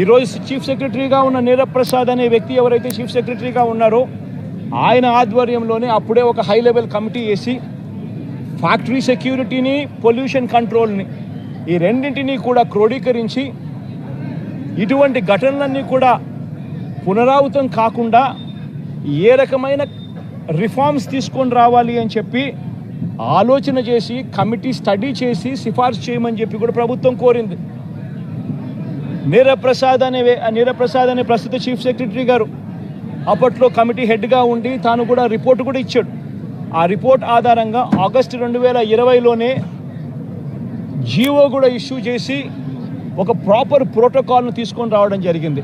ఈరోజు చీఫ్ సెక్రటరీగా ఉన్న నీరబ్ ప్రసాద్ అనే వ్యక్తి ఎవరైతే చీఫ్ సెక్రటరీగా ఉన్నారో ఆయన ఆధ్వర్యంలోనే అప్పుడే ఒక హై లెవెల్ కమిటీ వేసి ఫ్యాక్టరీ సెక్యూరిటీని పొల్యూషన్ కంట్రోల్ని ఈ రెండింటినీ కూడా క్రోడీకరించి ఇటువంటి ఘటనలన్నీ కూడా పునరావృతం కాకుండా ఏ రకమైన రిఫార్మ్స్ తీసుకొని రావాలి అని చెప్పి ఆలోచన చేసి కమిటీ స్టడీ చేసి సిఫార్సు చేయమని చెప్పి కూడా ప్రభుత్వం కోరింది. నీరప్రసాద్ అనే నీరప్రసాద్ అనే ప్రస్తుత చీఫ్ సెక్రటరీ గారు. అప్పట్లో కమిటీ హెడ్గా ఉండి తాను కూడా రిపోర్ట్ కూడా ఇచ్చాడు. ఆ రిపోర్ట్ ఆధారంగా ఆగస్టు రెండు వేల ఇరవైలోనే జీవో కూడా ఇష్యూ చేసి ఒక ప్రాపర్ ప్రోటోకాల్ను తీసుకొని రావడం జరిగింది.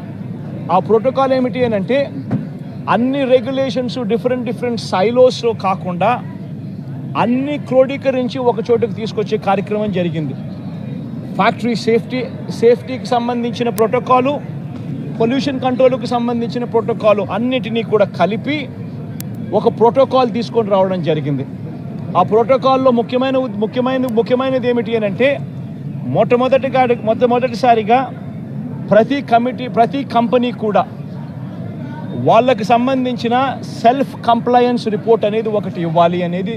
ఆ ప్రోటోకాల్ ఏమిటి అని అంటే అన్ని రెగ్యులేషన్స్ డిఫరెంట్ డిఫరెంట్ సైలోస్లో కాకుండా అన్ని క్రోడీకరించి ఒక చోటుకు తీసుకొచ్చే కార్యక్రమం జరిగింది. ఫ్యాక్టరీ సేఫ్టీ సేఫ్టీకి సంబంధించిన ప్రోటోకాలు పొల్యూషన్ కంట్రోల్కి సంబంధించిన ప్రోటోకాలు అన్నిటినీ కూడా కలిపి ఒక ప్రోటోకాల్ తీసుకొని రావడం జరిగింది. ఆ ప్రోటోకాల్లో ముఖ్యమైన ముఖ్యమైన ముఖ్యమైనది ఏమిటి అని అంటే మొట్టమొదటిగా మొట్టమొదటిసారిగా ప్రతి కమిటీ ప్రతి కంపెనీ కూడా వాళ్ళకి సంబంధించిన సెల్ఫ్ కంప్లయన్స్ రిపోర్ట్ అనేది ఒకటి ఇవ్వాలి అనేది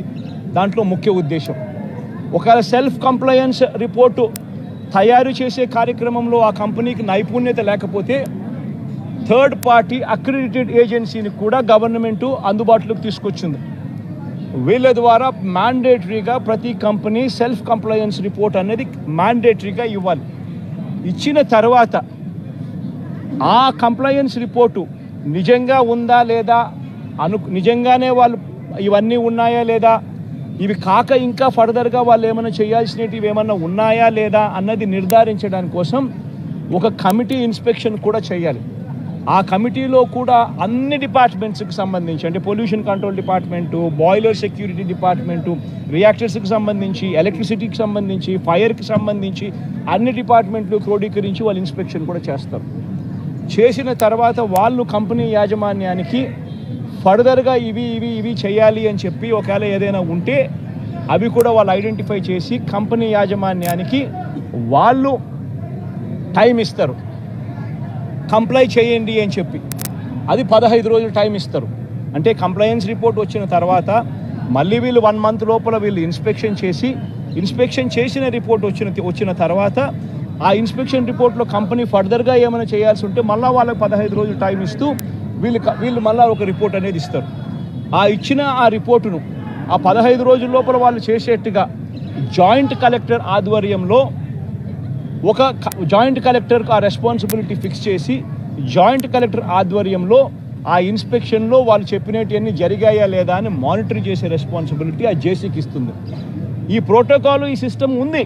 దాంట్లో ముఖ్య ఉద్దేశం. ఒకవేళ సెల్ఫ్ కంప్లయన్స్ రిపోర్టు తయారు చేసే కార్యక్రమంలో ఆ కంపెనీకి నైపుణ్యత లేకపోతే థర్డ్ పార్టీ అక్రిడిటెడ్ ఏజెన్సీని కూడా గవర్నమెంట్ అందుబాటులోకి తీసుకొచ్చింది. వీళ్ళ ద్వారా మ్యాండేటరీగా ప్రతి కంపెనీ సెల్ఫ్ కంప్లయన్స్ రిపోర్ట్ అనేది మ్యాండేటరీగా ఇవ్వాలి. ఇచ్చిన తర్వాత ఆ కంప్లయన్స్ రిపోర్టు నిజంగా ఉందా లేదా అను నిజంగానే వాళ్ళు ఇవన్నీ ఉన్నాయా లేదా ఇవి కాక ఇంకా ఫర్దర్గా వాళ్ళు ఏమైనా చేయాల్సినవి ఏమైనా ఉన్నాయా లేదా అన్నది నిర్ధారించడానికి కోసం ఒక కమిటీ ఇన్స్పెక్షన్ కూడా చేయాలి. ఆ కమిటీలో కూడా అన్ని డిపార్ట్మెంట్స్కి సంబంధించి అంటే pollution control department boiler security department రియాక్టర్స్కి సంబంధించి ఎలక్ట్రిసిటీకి సంబంధించి ఫైర్కి సంబంధించి అన్ని డిపార్ట్మెంట్లు క్రోడీకరించి వాళ్ళు ఇన్స్పెక్షన్ కూడా చేస్తారు. చేసిన తర్వాత వాళ్ళు కంపెనీ యాజమాన్యానికి ఫర్దర్గా ఇవి ఇవి ఇవి చేయాలి అని చెప్పి ఒకవేళ ఏదైనా ఉంటే అవి కూడా వాళ్ళు ఐడెంటిఫై చేసి కంపెనీ యాజమాన్యానికి వాళ్ళు టైం ఇస్తారు. కంప్లై చేయండి అని చెప్పి. అది పదహైదు రోజులు టైం ఇస్తారు. అంటే కంప్లయన్స్ రిపోర్ట్ వచ్చిన తర్వాత మళ్ళీ వీళ్ళు వన్ మంత్ లోపల వీళ్ళు ఇన్స్పెక్షన్ చేసి ఇన్స్పెక్షన్ చేసిన రిపోర్ట్ వచ్చిన వచ్చిన తర్వాత ఆ ఇన్స్పెక్షన్ రిపోర్ట్లో కంపెనీ ఫర్దర్గా ఏమైనా చేయాల్సి ఉంటే మళ్ళీ వాళ్ళకి పదహైదు రోజులు టైం ఇస్తూ వీళ్ళు వీళ్ళు మళ్ళీ ఒక రిపోర్ట్ అనేది ఇస్తారు. ఆ ఇచ్చిన ఆ రిపోర్టును ఆ పదహైదు రోజుల లోపల వాళ్ళు చేసేట్టుగా జాయింట్ కలెక్టర్ ఆధ్వర్యంలో ఒక జాయింట్ కలెక్టర్కు ఆ రెస్పాన్సిబిలిటీ ఫిక్స్ చేసి జాయింట్ కలెక్టర్ ఆధ్వర్యంలో ఆ ఇన్స్పెక్షన్లో వాళ్ళు చెప్పినవన్నీ జరిగాయా లేదా అని మానిటర్ చేసే రెస్పాన్సిబిలిటీ ఆ జేసీకి ఇస్తుంది. ఈ ప్రోటోకాల్ ఈ సిస్టమ్ ఉంది.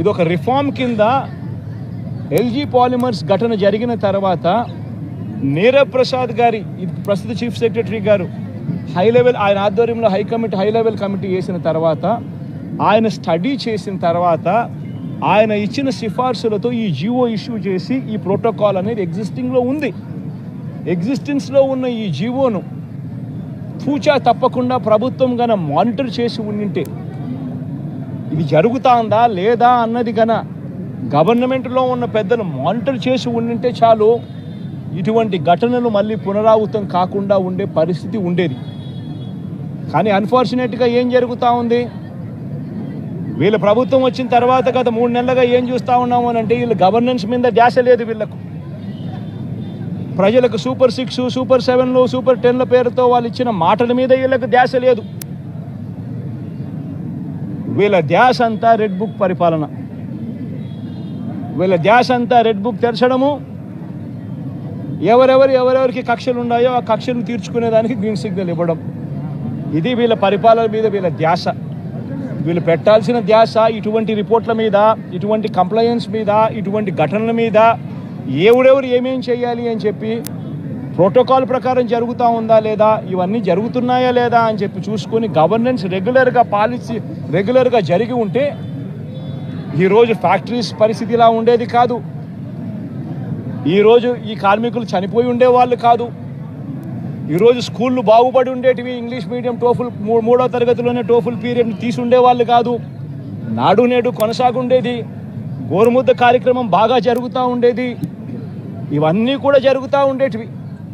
ఇది ఒక రిఫార్మ్ కింద ఎల్జీ పాలిమర్స్ ఘటన జరిగిన తర్వాత నీరవ్ ప్రసాద్ గారి ప్రస్తుత చీఫ్ సెక్రటరీ గారు హై లెవెల్ ఆయన ఆధ్వర్యంలో high committee high level committee వేసిన తర్వాత ఆయన స్టడీ చేసిన తర్వాత ఆయన ఇచ్చిన సిఫార్సులతో ఈ జియో ఇష్యూ చేసి ఈ ప్రోటోకాల్ అనేది ఎగ్జిస్టింగ్లో ఉంది. ఎగ్జిస్టెన్స్లో ఉన్న ఈ జీవోను పూచా తప్పకుండా ప్రభుత్వం గన మానిటర్ చేసి ఉండింటే ఇది జరుగుతాందా లేదా అన్నది గన గవర్నమెంట్లో ఉన్న పెద్దలు మానిటర్ చేసి ఉండింటే చాలు. ఇటువంటి ఘటనలు మళ్ళీ పునరావృతం కాకుండా ఉండే పరిస్థితి ఉండేది. కానీ అన్ఫార్చునేట్గా ఏం జరుగుతూ ఉంది? వీళ్ళ ప్రభుత్వం వచ్చిన తర్వాత గత మూడు నెలలుగా ఏం చూస్తూ ఉన్నాము అని అంటే వీళ్ళ గవర్నెన్స్ మీద ధ్యాస లేదు వీళ్ళకు. ప్రజలకు సూపర్ సిక్స్ సూపర్ సెవెన్లు సూపర్ టెన్ల పేరుతో వాళ్ళు ఇచ్చిన మాటల మీద వీళ్ళకు ధ్యాస లేదు. వీళ్ళ ధ్యాస అంతా రెడ్ బుక్ పరిపాలన. వీళ్ళ ధ్యాస అంతా రెడ్ బుక్ తెరచడము ఎవరెవరు ఎవరెవరికి కక్షలు ఉన్నాయో ఆ కక్షలు తీర్చుకునేదానికి గ్రీన్ సిగ్నల్ ఇవ్వడం. ఇది వీళ్ళ పరిపాలన మీద వీళ్ళ ధ్యాస. వీళ్ళు పెట్టాల్సిన ధ్యాస ఇటువంటి రిపోర్ట్ల మీద ఇటువంటి కంప్లయన్స్ మీద ఇటువంటి ఘటనల మీద ఎవడెవరు ఏమేం చేయాలి అని చెప్పి ప్రోటోకాల్ ప్రకారం జరుగుతూ ఉందా లేదా ఇవన్నీ జరుగుతున్నాయా లేదా అని చెప్పి చూసుకొని గవర్నెన్స్ రెగ్యులర్గా పాలసీ రెగ్యులర్గా జరిగి ఉంటే ఈరోజు ఫ్యాక్టరీస్ పరిస్థితి ఇలా ఉండేది కాదు. ఈరోజు ఈ కార్మికులు చనిపోయి ఉండేవాళ్ళు కాదు. ఈరోజు స్కూళ్ళు బాగుపడి ఉండేటివి ఇంగ్లీష్ మీడియం టోఫుల్ మూడో తరగతిలోనే టోఫుల్ పీరియడ్ తీసి ఉండేవాళ్ళు కాదు. నాడు నేడు కొనసాగుండేది. గోరుముద్ద కార్యక్రమం బాగా జరుగుతూ ఉండేది. ఇవన్నీ కూడా జరుగుతూ ఉండేటివి.